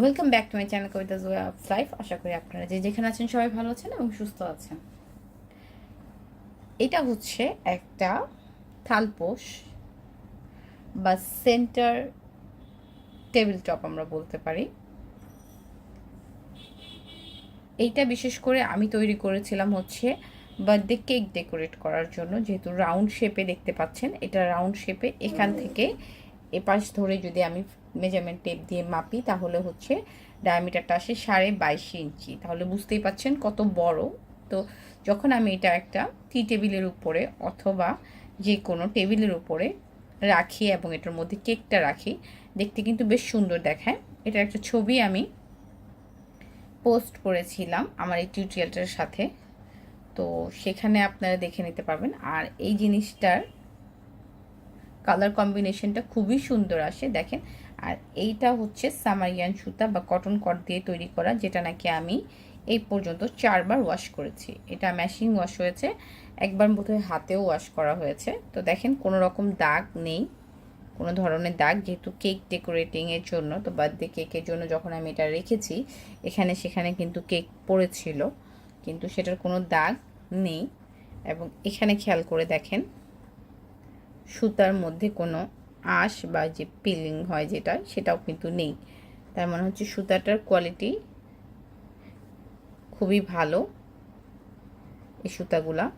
Welcome back to my channel Kabita way of life আশা করি আপনারা যে যেখানে আছেন সবাই ভালো আছেন এবং সুস্থ আছেন। এটা হচ্ছে একটা থালপোষ বা সেন্টার টেবিল টপ আমরা বলতে পারি। এইটা বিশেষ করে আমি তৈরি করেছিলাম হচ্ছে বার্থডে কেক ডেকোরেট করার জন্য যেহেতু রাউন্ড শেপে দেখতে পাচ্ছেন এটা রাউন্ড শেপে এখান থেকে এপাশ ধরে যদি আমি মেজারমেন্ট টেপ দিয়ে মাপি, তাহলে হচ্ছে ডায়ামিটারটা আসে সাড়ে বাইশ ইঞ্চি। তাহলে বুঝতেই পাচ্ছেন কত বড়। তো যখন আমি এটা একটা টি টেবিলের উপরে অথবা যে কোনো টেবিলের উপরে রাখি এবং এটার মধ্যে কেকটা রাখি, দেখতে কিন্তু বেশ সুন্দর দেখায়। এটার একটা ছবি আমি পোস্ট করেছিলাম আমার এই টিউটোরিয়ালটার সাথে। তো সেখানে আপনারা দেখে নিতে পারবেন। আর এই জিনিসটার কালার কম্বিনেশনটা খুবই সুন্দর আসে, দেখেন। আর এইটা হচ্ছে সামারিয়ান সুতা বা কটন কট দিয়ে তৈরি করা, যেটা নাকি আমি এই পর্যন্ত চারবার ওয়াশ করেছি। এটা ম্যাশিং ওয়াশ হয়েছে, একবার বোধহয় হাতেও ওয়াশ করা হয়েছে। তো দেখেন, কোনো রকম দাগ নেই, কোনো ধরনের দাগ, যেহেতু কেক ডেকোরেটিংয়ের জন্য, তো বার্থডে কেকের জন্য যখন আমি এটা রেখেছি, এখানে সেখানে কিন্তু কেক পড়েছিল, কিন্তু সেটার কোনো দাগ নেই। এবং এখানে খেয়াল করে দেখেন সুতার মধ্যে কোনো আঁশ বা যে পিলিং হয় যেটা, সেটাও কিন্তু নেই। তার মানে হচ্ছে সুতাটার কোয়ালিটি খুবই ভালো এই সুতাগুলা।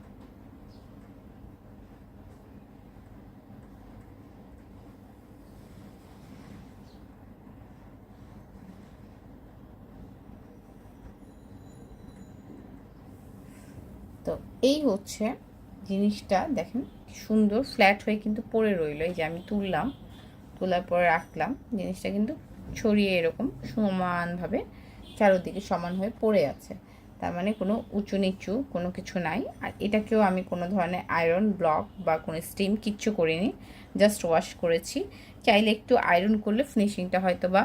তো এই হচ্ছে জিনিসটা দেখেন সুন্দর ফ্ল্যাট হয়ে কিন্তু পড়ে রইল। এই যে আমি তুললাম, তোলার পরে রাখলাম, জিনিসটা কিন্তু ছড়িয়ে এরকম সমানভাবে চারোদিকে সমান হয়ে পড়ে আছে। তার মানে কোনো উঁচু নিচু কোনো কিছু নাই। আর এটাকেও আমি কোনো ধরনের আয়রন ব্লক বা কোনো স্টিম কিচ্ছু করিনি জাস্ট ওয়াশ করেছি। চাইলে একটু আয়রন করলে ফিনিশিংটা হয়তো বা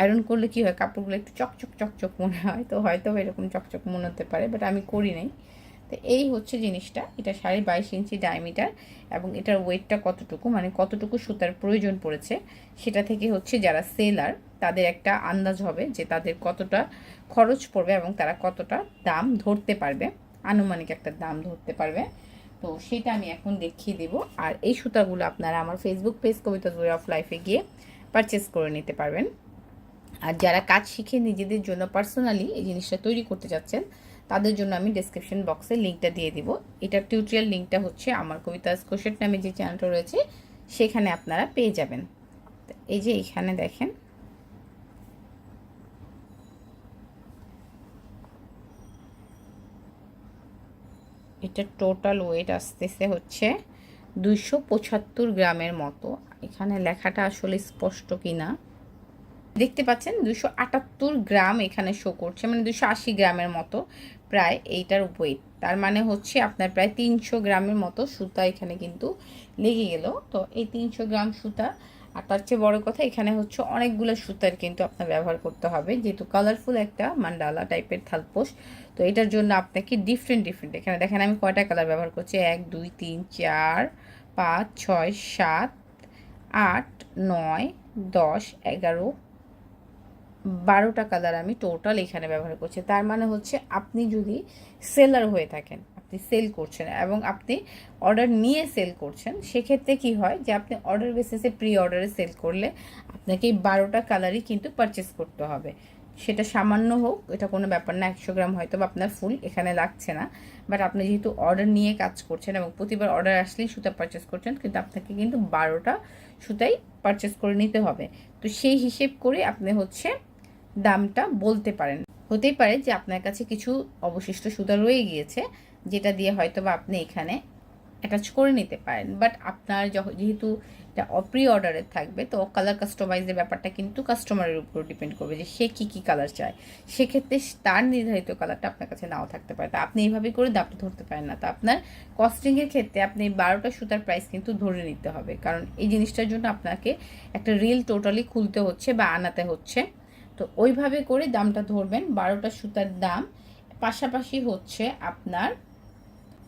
আয়রন করলে কি হয়, কাপড়গুলো একটু চকচক চকচক মনে হয়, তো হয়তো এরকম চকচক মনে হতে পারে বাট আমি করি নাই। তো এই হচ্ছে জিনিসটা। এটা সাড়ে বাইশ ইঞ্চি ডায়মিটার এবং এটার ওয়েটটা কতটুকু মানে কতটুকু সুতার প্রয়োজন পড়েছে, সেটা থেকে হচ্ছে যারা সেলার তাদের একটা আন্দাজ হবে যে তাদের কতটা খরচ পড়বে এবং তারা কতটা দাম ধরতে পারবে, আনুমানিক একটা দাম ধরতে পারবে। তো সেটা আমি এখন দেখিয়ে দেব। আর এই সুতাগুলো আপনারা আমার Facebook page Kabita way of লাইফে গিয়ে পারচেস করে নিতে পারবেন। আর যারা কাজ শিখে নিজেদের জন্য পার্সোনালি এই জিনিসটা তৈরি করতে যাচ্ছেন তাদের জন্য আমি ডিসক্রিপশন বক্সে লিঙ্কটা দিয়ে দিব। এটার টিউটোরিয়াল লিঙ্কটা হচ্ছে আমার কবিতা কোশেট নামে যে চ্যানেলটা রয়েছে, সেখানে আপনারা পেয়ে যাবেন। এই যে এখানে দেখেন। এটা টোটাল ওয়েট আসতেছে হচ্ছে দুইশো পঁচাত্তর গ্রামের মতো। এখানে লেখাটা আসলে স্পষ্ট কিনা। দেখতে পাচ্ছেন দুশো আটাত্তর গ্রাম এখানে শো করছে মানে দুশো আশি গ্রামের মতো প্রায় এইটার ওয়েট তার মানে হচ্ছে আপনার প্রায় তিনশো গ্রামের মতো সুতা এখানে কিন্তু লেগে গেল। তো এই তিনশো গ্রাম সুতা, আর তার চেয়ে বড় কথা এখানে হচ্ছে অনেকগুলো সুতার কিন্তু আপনার ব্যবহার করতে হবে। যেহেতু কালারফুল একটা মান্ডালা টাইপের থালপোষ তো এটার জন্য আপনাকে ডিফারেন্ট ডিফারেন্ট এখানে দেখেন আমি কয়টা কালার ব্যবহার করছি? এক, দুই, তিন, চার, পাঁচ, ছয়, সাত, আট, নয়, দশ, এগারো বারোটা কালার আমি টোটাল এখানে ব্যবহার করছি। তার মানে হচ্ছে আপনি যদি সেলার হয়ে থাকেন, আপনি সেল করছেন এবং আপনি অর্ডার নিয়ে সেল করছেন, সেক্ষেত্রে কি হয় যে আপনি অর্ডার বেসিসে প্রি অর্ডারে সেল করলে আপনাকে এই বারোটা কালারই কিন্তু পারচেস করতে হবে। সেটা সামান্য হোক, এটা কোনো ব্যাপার না, একশো গ্রাম হয়তো বা আপনার ফুল এখানে লাগছে না। বাট আপনি যেহেতু অর্ডার নিয়ে কাজ করছেন এবং প্রতিবার অর্ডার আসলেই সুতা পারচেস করছেন, কিন্তু আপনাকে কিন্তু বারোটা সুতাই পারচেস করে নিতে হবে। তো সেই হিসেব করে আপনি হচ্ছে দামটা বলতে পারেন। হতেই পারে যে আপনার কাছে কিছু অবশিষ্ট সুতা রয়ে গিয়েছে, যেটা দিয়ে হয়তো বা আপনি এখানে অ্যাটাচ করে নিতে পারেন। বাট আপনার যেহেতু এটা অপ্রি অর্ডারের থাকবে, তো কালার কাস্টমাইজের ব্যাপারটা কিন্তু কাস্টমারের উপর ডিপেন্ড করবে যে সে কী কী কালার চায়। সেক্ষেত্রে তার নির্ধারিত কালারটা আপনার কাছে নাও থাকতে পারে। তা আপনি এইভাবে করে দামটা ধরতে পারেন না। তো আপনার কস্টিংয়ের ক্ষেত্রে আপনি বারোটা সুতার প্রাইস কিন্তু ধরে নিতে হবে। কারণ এই জিনিসটার জন্য আপনাকে একটা রিল টোটালি খুলতে হচ্ছে বা আনাতে হচ্ছে। তো ওইভাবে করে দামটা ধরবেন, বারোটা সুতার দাম। পাশাপাশি হচ্ছে আপনার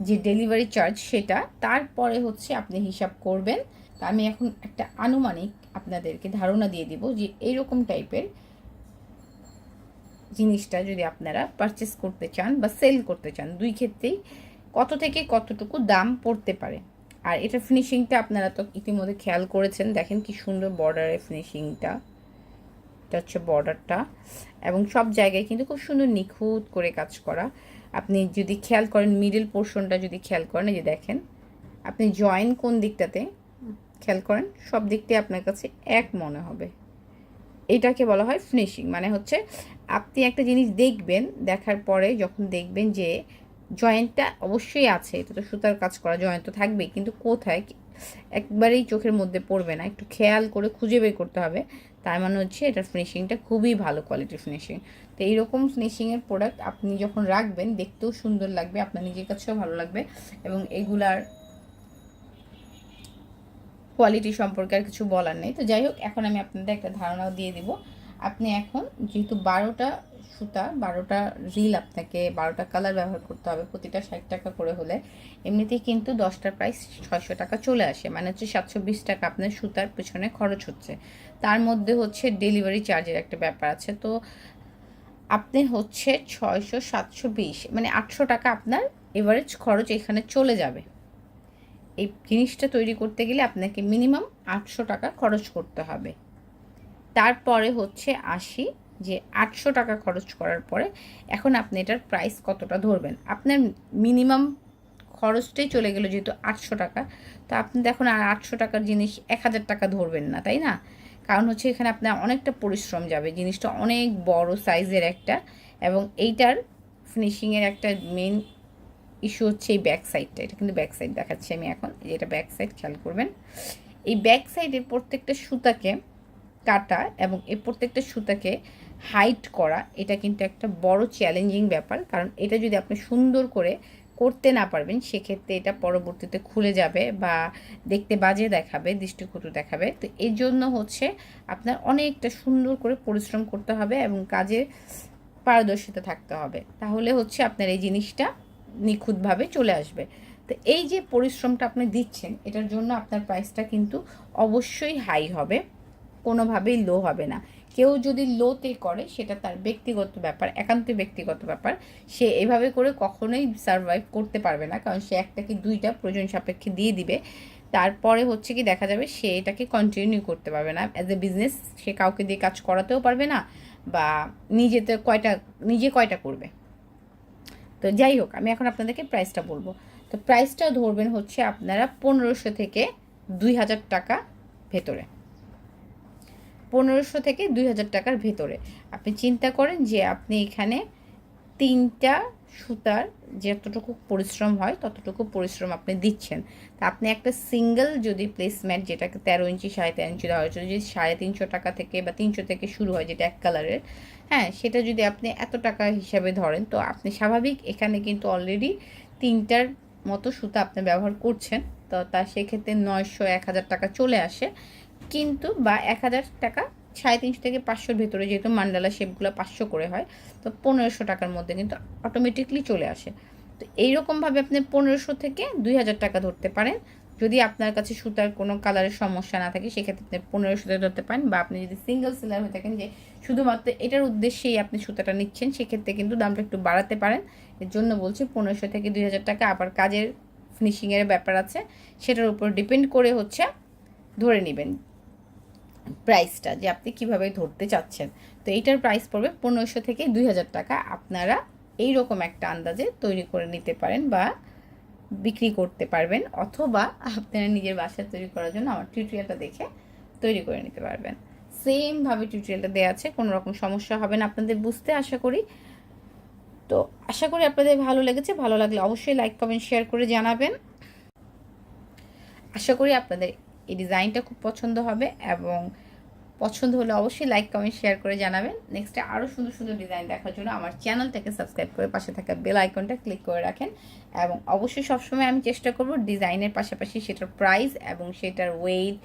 যে ডেলিভারি চার্জ সেটা, তারপরে হচ্ছে আপনি হিসাব করবেন। তা আমি এখন একটা আনুমানিক আপনাদেরকে ধারণা দিয়ে দিব যে এইরকম টাইপের জিনিসটা যদি আপনারা পারচেস করতে চান বা সেল করতে চান, দুই ক্ষেত্রেই কত থেকে কতটুকু দাম পড়তে পারে। আর এটা ফিনিশিংটা আপনারা তো ইতিমধ্যে খেয়াল করেছেন, দেখেন কি সুন্দর বর্ডারের ফিনিশিংটা এটা হচ্ছে বর্ডারটা এবং সব জায়গায় কিন্তু খুব সুন্দর নিখুঁত করে কাজ করা। আপনি যদি খেয়াল করেন মিডল পোর্শনটা যদি খেয়াল করেন, এই যে দেখেন, আপনি জয়েন কোন দিকটাতে, খেয়াল করেন, সব দিকটাই আপনার কাছে এক মনে হবে। এটাকে বলা হয় ফিনিশিং মানে হচ্ছে আপনি একটা জিনিস দেখবেন, দেখার পরে যখন দেখবেন যে জয়েন্টটা অবশ্যই আছে, এটা তো সুতার কাজ করা জয়েন্ট তো থাকবেই, কিন্তু কোথায়, একবারেই চোখের মধ্যে পড়বে না। একটু খেয়াল করে খুঁজে বের করতে হবে। তার মানে হচ্ছে এটার ফিনিশিংটা খুবই ভালো কোয়ালিটির ফিনিশিং তো এইরকম ফিনিশিংয়ের প্রোডাক্ট আপনি যখন রাখবেন, দেখতেও সুন্দর লাগবে, আপনার নিজের কাছেও ভালো লাগবে এবং এগুলার কোয়ালিটি সম্পর্কে আর কিছু বলার নেই। তো যাই হোক, এখন আমি আপনাদের একটা ধারণাও দিয়ে দিব। আপনি এখন যেহেতু বারোটা সুতা, বারোটা রিল আপনাকে বারোটা কালার ব্যবহার করতে হবে প্রতিটা ষাট টাকা করে হলে, এমনিতেই কিন্তু দশটার প্রাইস ছয়শো টাকা চলে আসে। মানে হচ্ছে সাতশো বিশ টাকা আপনার সুতার পেছনে খরচ হচ্ছে। তার মধ্যে হচ্ছে ডেলিভারি চার্জের একটা ব্যাপার আছে। তো আপনি হচ্ছে ছয়শো সাতশো বিশ মানে আটশো টাকা আপনার এভারেজ খরচ এখানে চলে যাবে। এই জিনিসটা তৈরি করতে গেলে আপনাকে মিনিমাম আটশো টাকা খরচ করতে হবে। তারপরে হচ্ছে আসি যে আটশো টাকা খরচ করার পরে এখন আপনি এটার প্রাইস কতটা ধরবেন? আপনার মিনিমাম খরচটাই চলে গেলো যেহেতু আটশো টাকা, তো আপনি দেখুন আর আটশো টাকার জিনিস এক হাজার টাকা ধরবেন না, তাই না? কারণ হচ্ছে এখানে আপনার অনেকটা পরিশ্রম যাবে, জিনিসটা অনেক বড় সাইজের একটা এবং এইটার ফিনিশিংয়ের একটা মেন ইস্যু হচ্ছে এই ব্যাক সাইডটা এটা কিন্তু ব্যাক সাইড দেখাচ্ছি আমি এখন এটা ব্যাক সাইড খেয়াল করবেন। এই ব্যাক সাইডের প্রত্যেকটা সুতাকে কাটা এবং এই প্রত্যেকটা সুতাকে হাইট করা, এটা কিন্তু একটা বড় চ্যালেঞ্জিং ব্যাপার। কারণ এটা যদি আপনি সুন্দর করে করতে না পারবেন, সেক্ষেত্রে এটা পরবর্তীতে খুলে যাবে বা দেখতে বাজে দেখাবে, দৃষ্টিকটু দেখাবে। তো এই জন্য হচ্ছে আপনার অনেকটা সুন্দর করে পরিশ্রম করতে হবে এবং কাজে পারদর্শিতা থাকতে হবে। তাহলে হচ্ছে আপনার এই জিনিসটা নিখুঁতভাবে চলে আসবে। তো এই যে পরিশ্রমটা আপনি দিচ্ছেন, এটার জন্য আপনার প্রাইসটা কিন্তু অবশ্যই হাই হবে। কোনোভাবেই লো হবে না। কেউ যদি লোতে করে, সেটা তার ব্যক্তিগত ব্যাপার, একান্ত ব্যক্তিগত ব্যাপার। সে এভাবে করে কখনোই সারভাইভ করতে পারবে না, কারণ সে একটা কি দুইটা প্রয়োজন সাপেক্ষে দিয়ে দিবে। তারপরে হচ্ছে কি দেখা যাবে সে এটাকে কন্টিনিউ করতে পারবে না। অ্যাজ এ বিজনেস সে কাউকে দিয়ে কাজ করাতেও পারবে না, বা নিজেতে কয়টা, নিজে কয়টা করবে। তো যাই হোক, আমি এখন আপনাদেরকে প্রাইসটা বলব। তো প্রাইসটা ধরবেন হচ্ছে আপনারা পনেরোশো থেকে দুই হাজার টাকা ভেতরে। পনেরোশো থেকে দুই হাজার টাকার ভেতরে। আপনি চিন্তা করেন যে আপনি এখানে তিনটা সুতার যতটুকু পরিশ্রম হয়, ততটুকু পরিশ্রম আপনি দিচ্ছেন। তা আপনি একটা সিঙ্গেল যদি প্লেসমেন্ট যেটাকে তেরো ইঞ্চি, সাড়ে তেরো ইঞ্চি দেওয়া হয়েছে যদি সাড়ে তিনশো টাকা থেকে বা তিনশো থেকে শুরু হয় যেটা এক কালারের হ্যাঁ সেটা যদি আপনি এত টাকা হিসাবে ধরেন, তো আপনি স্বাভাবিক এখানে কিন্তু অলরেডি তিনটার মতো সুতা আপনি ব্যবহার করছেন। তো তা সেক্ষেত্রে নয়শো, এক হাজার টাকা চলে আসে। কিন্তু বা এক হাজার টাকা সাড়ে তিনশো থেকে পাঁচশোর ভেতরে যেহেতু মান্ডালা শেপগুলো পাঁচশো করে হয়, তো পনেরোশো টাকার মধ্যে কিন্তু অটোমেটিকলি চলে আসে। তো এইরকমভাবে আপনি পনেরোশো থেকে দুই হাজার টাকা ধরতে পারেন। যদি আপনার কাছে সুতার কোনো কালারের সমস্যা না থাকে, সেক্ষেত্রে আপনি পনেরোশো টাকা ধরতে পারেন বা আপনি যদি সিঙ্গেল সেলার হয়ে থাকেন যে শুধুমাত্র এটার উদ্দেশ্যেই আপনি সুতাটা নিচ্ছেন, সেক্ষেত্রে কিন্তু দামটা একটু বাড়াতে পারেন। এর জন্য বলছি পনেরোশো থেকে দুই হাজার টাকা আবার কাজের ফিনিশিংয়ের ব্যাপার আছে, সেটার উপর ডিপেন্ড করে হচ্ছে ধরে নেবেন। প্রাইসটা যে আপনি কীভাবে ধরতে চাচ্ছেন। তো এইটার প্রাইস পড়বে পনেরোশো থেকে দুই হাজার টাকা। আপনারা এই রকম একটা আন্দাজে তৈরি করে নিতে পারেন বা বিক্রি করতে পারবেন অথবা আপনারা নিজের বাসায় তৈরি করার জন্য আমার টিউটোরিয়ালটা দেখে তৈরি করে নিতে পারবেন। সেমভাবে টিউটোরিয়ালটা দেওয়া আছে কোনো রকম সমস্যা হবে না আপনাদের বুঝতে আশা করি। তো আশা করি আপনাদের ভালো লেগেছে। ভালো লাগলে অবশ্যই লাইক কমেন্ট শেয়ার করে জানাবেন। আশা করি আপনাদের এই ডিজাইনটা খুব পছন্দ হবে এবং পছন্দ হলে অবশ্যই লাইক, কমেন্ট, শেয়ার করে জানাবেন। নেক্সটে আরও সুন্দর সুন্দর ডিজাইন দেখার জন্য আমার চ্যানেলটাকে সাবস্ক্রাইব করে পাশে থাকা বেল আইকনটা ক্লিক করে রাখেন এবং অবশ্যই সবসময় আমি চেষ্টা করব ডিজাইনের পাশাপাশি সেটার প্রাইস এবং সেটার ওয়েট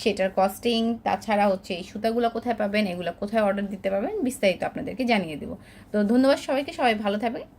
সেটার কস্টিং তাছাড়া হচ্ছে এই সুতাগুলো কোথায় পাবেন, এগুলো কোথায় অর্ডার দিতে পারবেন, বিস্তারিত আপনাদেরকে জানিয়ে দেবো। তো ধন্যবাদ সবাইকে, সবাই ভালো থাকবেন।